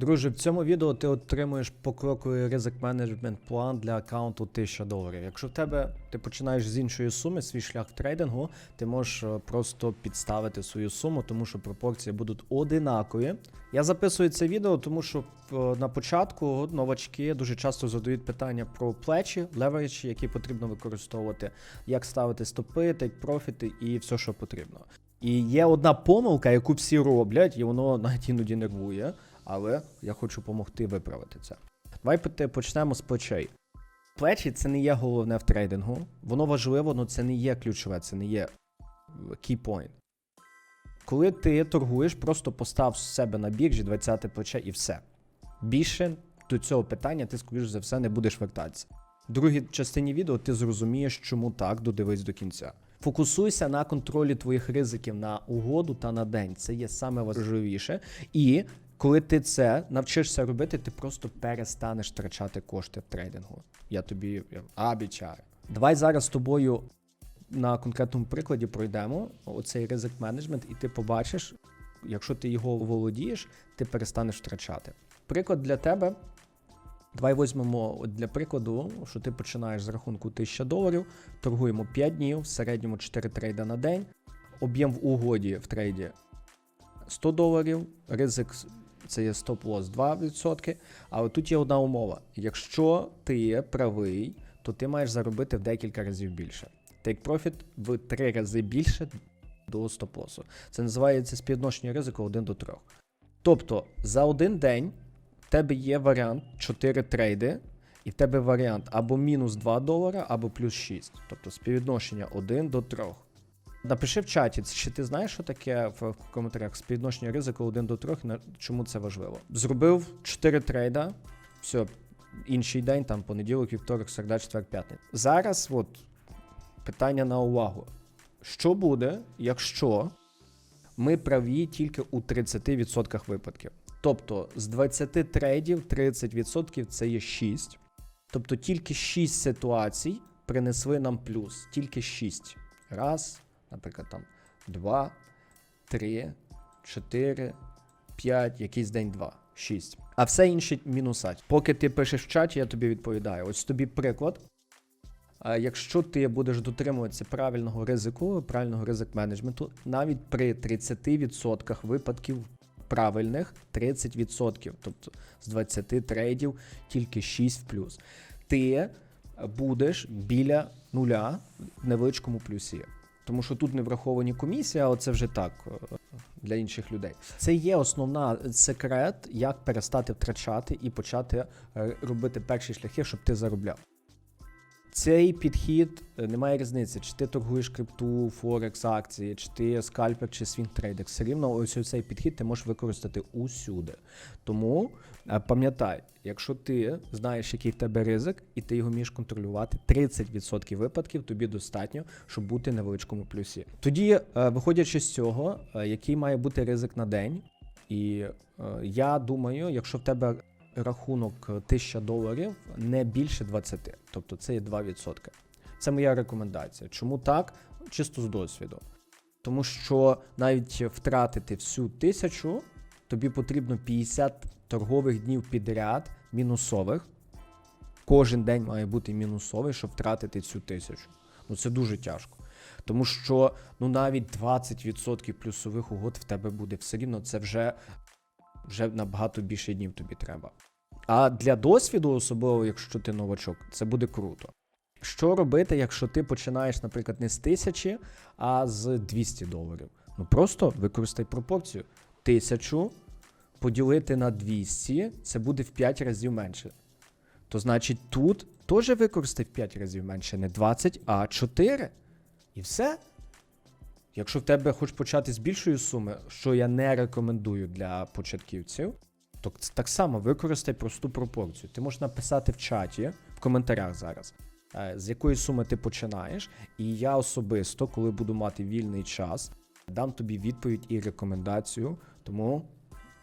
Друже, в цьому відео ти отримуєш покроковий ризик менеджмент план для аккаунту 1000 доларів. Якщо в тебе ти починаєш з іншої суми, свій шлях трейдингу, ти можеш е, просто підставити свою суму, тому що пропорції будуть одинакові. Я записую це відео, тому що е, на початку новачки дуже часто задають питання про плечі, левереджі, які потрібно використовувати, як ставити стопи, тейк профіти і все, що потрібно. І є одна помилка, яку всі роблять, і воно навіть іноді нервує, але я хочу допомогти виправити це. Давай почнемо з плечей. Плечі це не є головне в трейдингу. Воно важливо, але це не є ключове, це не є е, key point. Коли ти торгуєш, просто постав з себе на біржі 20 плече і все. Більше до цього питання ти, скоріш за все, не будеш вертатися. В другій частині відео ти зрозумієш, чому так, додивись до кінця. Фокусуйся на контролі твоїх ризиків на угоду та на день. Це є саме важливіше. І коли ти це навчишся робити, ти просто перестанеш втрачати кошти в трейдингу. Я тобі обіцяю. Давай зараз з тобою на конкретному прикладі пройдемо оцей ризик менеджмент, і ти побачиш, якщо ти його володієш, ти перестанеш втрачати. Приклад для тебе. Давай візьмемо для прикладу, що ти починаєш з рахунку 1000 доларів, торгуємо 5 днів, в середньому 4 трейда на день, об'єм в угоді в трейді 100 доларів, ризик це є стоп-лосс 2%. Але тут є одна умова: якщо ти правий, то ти маєш заробити в декілька разів більше. Take profit в 3 рази більше до стоп-лосу. Це називається співвідношення ризику 1 до 3. Тобто за один день в тебе є варіант 4 трейди, і в тебе варіант або мінус 2 долара, або плюс 6. Тобто співвідношення 1 до 3. Напиши в чаті, чи ти знаєш, що таке в коментарях співвідношення ризику 1 до 3, на чому це важливо. Зробив 4 трейда, все, інший день, там понеділок, вівторок, середа, четвер, п'ятниця. Зараз от питання на увагу. Що буде, якщо ми праві тільки у 30% випадків? Тобто з 20 трейдів 30% це є 6. Тобто тільки 6 ситуацій принесли нам плюс. Тільки 6. Раз, наприклад, там 2, 3, 4, 5, якийсь день 2, 6. А все інше мінуса. Поки ти пишеш в чаті, я тобі відповідаю. Ось тобі приклад. Якщо ти будеш дотримуватися правильного ризику, правильного ризик менеджменту, навіть при 30% випадків правильних 30%, тобто з 20 трейдів тільки 6 в плюс, ти будеш біля нуля в невеличкому плюсі. Тому що тут не враховані комісії, а це вже так е, для інших людей. Це є основна секрет, як перестати втрачати і почати е, робити перші шляхи, щоб ти заробляв. Цей підхід е, немає різниці, чи ти торгуєш крипту, Форекс, акції, чи ти скальпер, чи свінг-трейдер. Все рівно ось цей підхід ти можеш використати усюди. Тому е, пам'ятай, якщо ти знаєш, який в тебе ризик, і ти його вмієш контролювати, 30% випадків тобі достатньо, щоб бути на величкому плюсі. Тоді, е, виходячи з цього, який має бути ризик на день, і е, я думаю, якщо в тебе рахунок 1000 доларів не більше 20, тобто це є 2%. Це моя рекомендація. Чому так? Чисто з досвіду. Тому що навіть втратити всю тисячу, тобі потрібно 50 торгових днів підряд мінусових. Кожен день має бути мінусовий, щоб втратити цю тисячу. Ну це дуже тяжко. Тому що ну навіть 20% плюсових угод в тебе буде все рівно, це вже, вже набагато більше днів тобі треба. А для досвіду, особливо якщо ти новачок, це буде круто. Що робити, якщо ти починаєш, наприклад, не з тисячі, а з 200 доларів? Ну просто використай пропорцію. Тисячу поділити на 200, це буде в 5 разів менше. То значить тут теж використай в 5 разів менше, не 20, а 4. І все. Якщо в тебе хочеш почати з більшої суми, що я не рекомендую для початківців, то так само використай просту пропорцію. Ти можеш написати в чаті, в коментарях зараз, е, з якої суми ти починаєш, і я особисто, коли буду мати вільний час, дам тобі відповідь і рекомендацію. Тому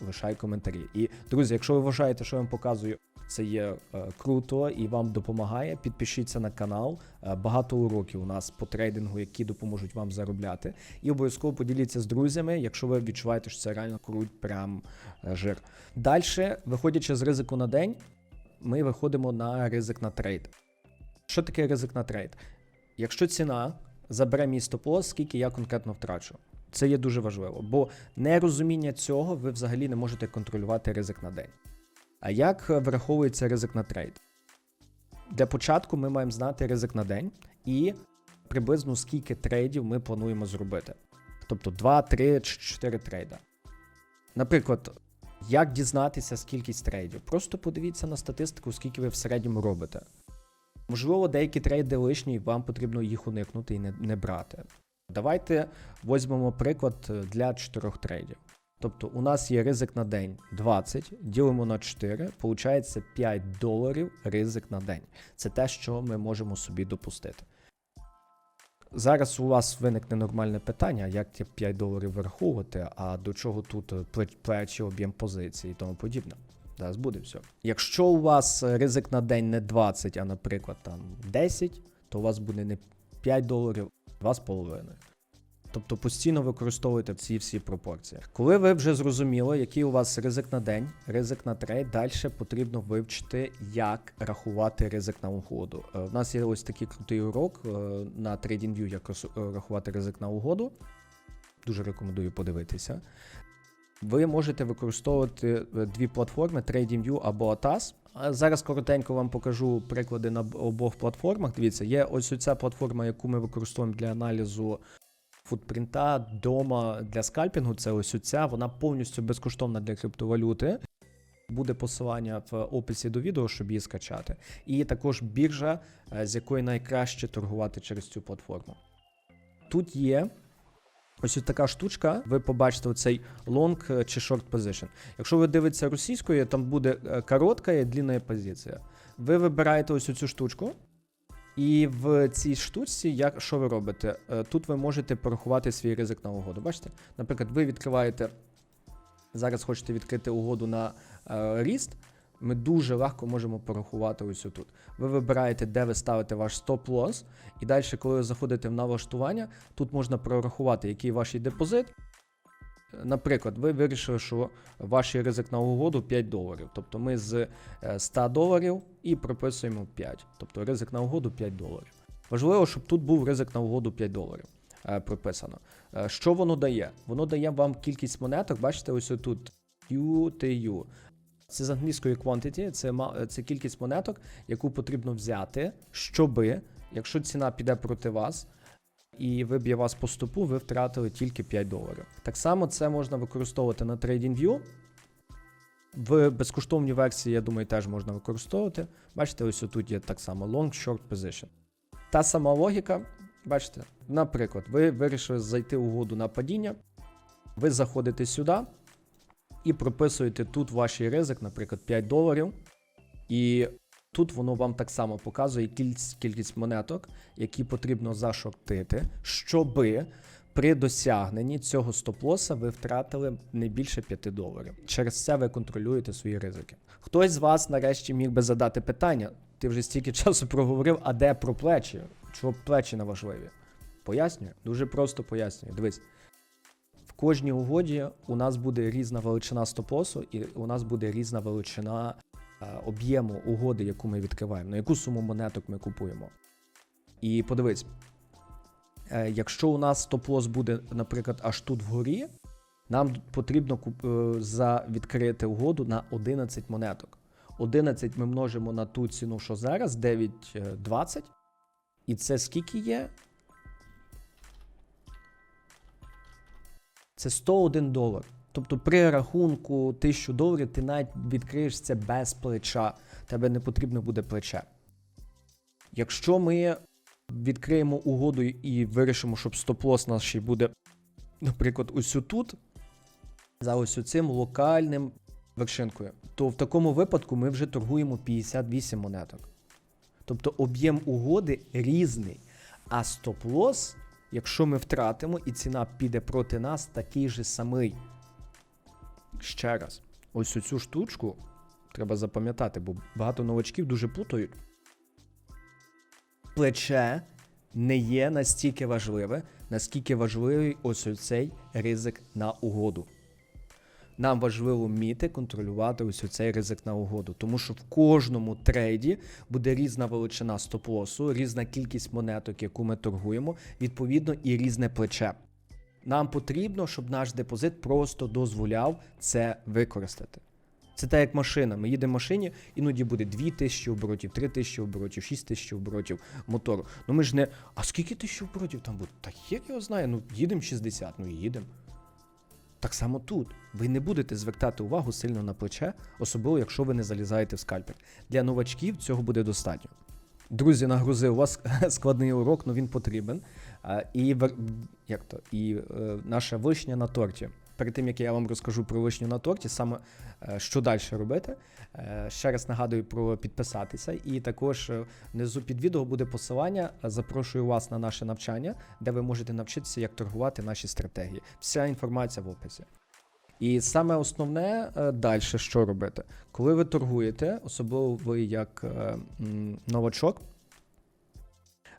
лишай коментарі. І друзі, якщо ви вважаєте, що я вам показую Це є е, круто і вам допомагає. Підпишіться на канал. Е, багато уроків у нас по трейдингу, які допоможуть вам заробляти. І обов'язково поділіться з друзями, якщо ви відчуваєте, що це реально круть, прям е, жир. Далі, виходячи з ризику на день, ми виходимо на ризик на трейд. Що таке ризик на трейд? Якщо ціна забере мій стоп-лосс, скільки я конкретно втрачу. Це є дуже важливо, бо нерозуміння цього ви взагалі не можете контролювати ризик на день. А як е, враховується ризик на трейд? Для початку ми маємо знати ризик на день і приблизно скільки трейдів ми плануємо зробити. Тобто 2, 3 чи 4 трейда. Наприклад, як дізнатися скількість трейдів? Просто подивіться на статистику, скільки ви в середньому робите. Можливо, деякі трейди лишні, і вам потрібно їх уникнути і не, не брати. Давайте візьмемо приклад е, для 4 трейдів. Тобто у нас є ризик на день 20, ділимо на 4, получається 5 доларів ризик на день. Це те, що ми можемо собі допустити. Зараз у вас виникне нормальне питання, як ті 5 доларів враховувати, а до чого тут е, плечі, об'єм позиції і тому подібне. Зараз буде все. Якщо у вас ризик на день не 20, а наприклад там 10, то у вас буде не 5 доларів, а 2,5. Тобто постійно використовуйте ці всі пропорції. Коли ви вже зрозуміли, який у вас ризик на день, ризик на трейд, далі потрібно вивчити, як рахувати ризик на угоду. Е, У нас є ось такий крутий урок е, на TradingView, як е, рахувати ризик на угоду. Дуже рекомендую подивитися. Ви можете використовувати е, дві платформи TradingView або ATAS. Зараз коротенько вам покажу приклади на обох платформах. Дивіться, є ось ця платформа, яку ми використовуємо для аналізу футпринта дома для скальпінгу. Це ось ця. Вона повністю безкоштовна для криптовалюти. Буде посилання в описі до відео, щоб її скачати. І також біржа, е, з якої найкраще торгувати через цю платформу. Тут є ось така штучка. Ви побачите оцей long е, чи short position. Якщо ви дивитеся російською, там буде е, коротка і длинна позиція. Ви вибираєте ось цю штучку. І в цій штучці, як що ви робите? Е, Тут ви можете порахувати свій ризик на угоду. Бачите? Наприклад, ви відкриваєте зараз хочете відкрити угоду на е, ріст. Ми дуже легко можемо порахувати ось тут. Ви вибираєте, де ви ставите ваш стоп-лосс, і далі, коли ви заходите в налаштування, тут можна прорахувати, який ваш депозит. Наприклад, ви вирішили, що ваш ризик на угоду 5 доларів. Тобто ми з е, 100 доларів і прописуємо 5. Тобто ризик на угоду 5 доларів. Важливо, щоб тут був ризик на угоду 5 доларів е, прописано. Е, Що воно дає? Воно дає вам кількість монеток, бачите, ось тут QTU. Це з англійської quantity, це, це кількість монеток, яку потрібно взяти, щоби, якщо ціна піде проти вас, і виб'є вас по стопу, ви втратили тільки 5 доларів. Так само це можна використовувати на TradingView. В безкоштовній версії, я думаю, теж можна використовувати. Бачите, ось тут є так само long short position. Та сама логіка, бачите, наприклад, ви вирішили зайти угоду на падіння, ви заходите сюди і прописуєте тут ваш ризик, наприклад, 5 доларів. І тут воно вам так само показує кількість, кількість монеток, які потрібно зашортити, щоби при досягненні цього стоп-лоса ви втратили не більше 5 доларів. Через це ви контролюєте свої ризики. Хтось з вас нарешті міг би задати питання: ти вже стільки часу проговорив, а де про плечі? Чого плечі не важливі? Пояснюю, дуже просто пояснюю. Дивись. В кожній угоді у нас буде різна величина стоп-лосу, і у нас буде різна величина об'єму угоди, яку ми відкриваємо, на яку суму монеток ми купуємо. І подивись, е, якщо у нас стоп-лосс буде, наприклад, аж тут вгорі, нам потрібно е, за відкрити угоду на 11 монеток. 11 ми множимо на ту ціну, що зараз, 9,20. І це скільки є? Це 101 долар. Тобто при рахунку 1000 доларів ти навіть відкриєш це без плеча. Тебе не потрібно буде плече. Якщо ми відкриємо угоду і вирішимо, щоб стоп-лосс наш ще буде, наприклад, ось тут, за ось цим локальним вершинкою, то в такому випадку ми вже торгуємо 58 монеток. Тобто об'єм угоди різний. А стоп-лосс, якщо ми втратимо і ціна піде проти нас, такий же самий. Ще раз, ось цю штучку треба запам'ятати, бо багато новачків дуже плутають. Плече не є настільки важливе, наскільки важливий ось цей ризик на угоду. Нам важливо вміти контролювати ось цей ризик на угоду, тому що в кожному трейді буде різна величина стоп-лосу, різна кількість монеток, яку ми торгуємо, відповідно, і різне плече. Нам потрібно, щоб наш депозит просто дозволяв це використати. Це так як машина. Ми їдемо в машині, іноді буде 2000 оборотів, 3000 оборотів, 6000 оборотів мотору. Ну ми ж не. А скільки тисяч оборотів там буде? Та як його знає? Ну їдемо 60, ну і їдемо. Так само тут. Ви не будете звертати увагу сильно на плече, особливо якщо ви не залізаєте в скальпер. Для новачків цього буде достатньо. Друзі, нагрузив у вас складний урок, але він потрібен. І як то? І е, наша вишня на торті. Перед тим як я вам розкажу про вишню на торті, саме е, що далі робити, е, ще раз нагадую про підписатися. І також внизу під відео буде посилання. Запрошую вас на наше навчання, де ви можете навчитися, як торгувати наші стратегії. Вся інформація в описі. І саме основне далі, що робити, коли ви торгуєте, особливо ви як новачок.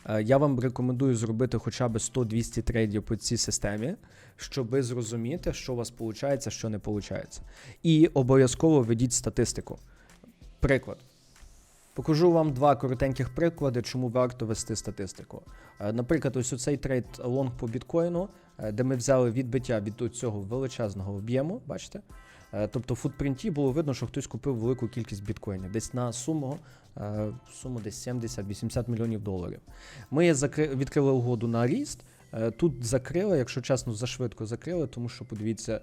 Е, Я вам рекомендую зробити хоча б 100-200 трейдів по цій системі, щоб зрозуміти, що у вас виходить, що не виходить. І обов'язково ведіть статистику. Приклад. Покажу вам два коротеньких приклади, чому варто вести статистику. Е, Наприклад, ось оцей трейд лонг по біткоїну, е, де ми взяли відбиття від цього величезного об'єму, бачите? Е, Тобто в футпринті було видно, що хтось купив велику кількість біткоїнів, десь на суму, е, суму десь 70-80 мільйонів доларів. Ми відкрили угоду на ріст. Е, Тут закрили, якщо чесно, зашвидко закрили, тому що подивіться,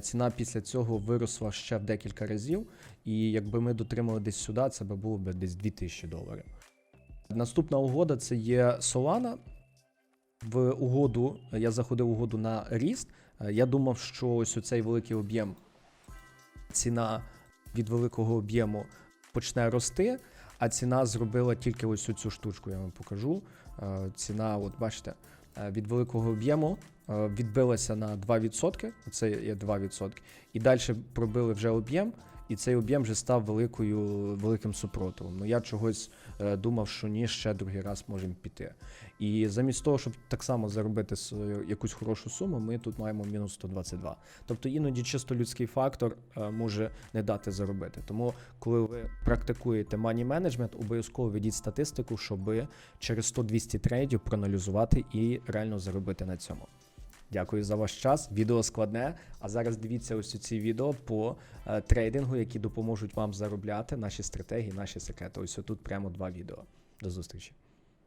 ціна після цього виросла ще в декілька разів. І якби ми дотримали десь сюди, це би було б десь 2000 доларів. Наступна угода це є Solana. В угоду я заходив угоду на ріст. Я думав, що ось цей великий об'єм, ціна від великого об'єму почне рости, а ціна зробила тільки ось цю штучку. Я вам покажу. Е, Ціна, от бачите, е, від великого об'єму е, відбилася на 2%. Це є 2%. І далі пробили вже об'єм. І цей об'єм вже став великою, великим супротивом. Ну я чогось е, думав, що ні, ще другий раз можемо піти. І замість того, щоб так само заробити свою якусь хорошу суму, ми тут маємо мінус 122. Тобто іноді чисто людський фактор е, може не дати заробити. Тому, коли ви практикуєте money management, обов'язково ведіть статистику, щоб через 100-200 трейдів проаналізувати і реально заробити на цьому. Дякую за ваш час. Відео складне. А зараз дивіться ось ці відео по е, трейдингу, які допоможуть вам заробляти наші стратегії, наші секрети. Ось тут прямо два відео. До зустрічі.